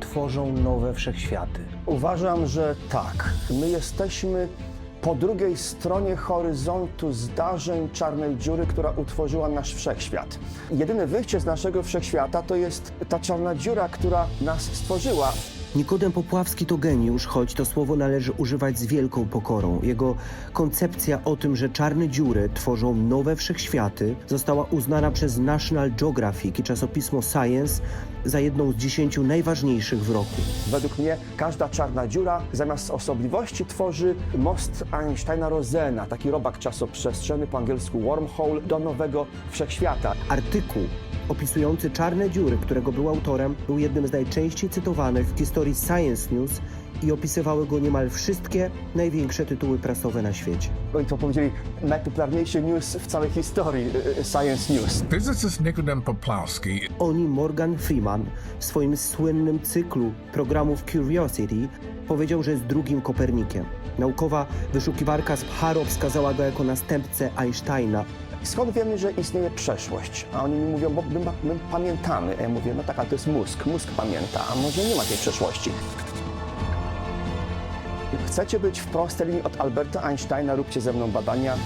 tworzą nowe wszechświaty? Uważam, że tak. My jesteśmy po drugiej stronie horyzontu zdarzeń czarnej dziury, która utworzyła nasz wszechświat. Jedyne wyjście z naszego wszechświata to jest ta czarna dziura, która nas stworzyła. Nikodem Popławski to geniusz, choć to słowo należy używać z wielką pokorą. Jego koncepcja o tym, że czarne dziury tworzą nowe wszechświaty, została uznana przez National Geographic i czasopismo Science za jedną z dziesięciu najważniejszych w roku. Według mnie każda czarna dziura zamiast osobliwości tworzy most Einsteina-Rosena, taki robak czasoprzestrzenny, po angielsku wormhole, do nowego wszechświata. Artykuł opisujący czarne dziury, którego był autorem, był jednym z najczęściej cytowanych w historii Science News i opisywały go niemal wszystkie największe tytuły prasowe na świecie. Oni to powiedzieli najpopularniejszy news w całej historii y, y, Science News. Physicist Nikodem Poplawski Oni Morgan Freeman w swoim słynnym cyklu programów Curiosity powiedział, że jest drugim Kopernikiem. Naukowa wyszukiwarka z Harrow wskazała go jako następcę Einsteina. Skąd wiemy, że istnieje przeszłość? A oni mi mówią, bo my, my pamiętamy. A ja mówię, no tak, ale to jest mózg. Mózg pamięta, a może nie ma tej przeszłości. Chcecie być w prostej linii od Alberta Einsteina, róbcie ze mną badania.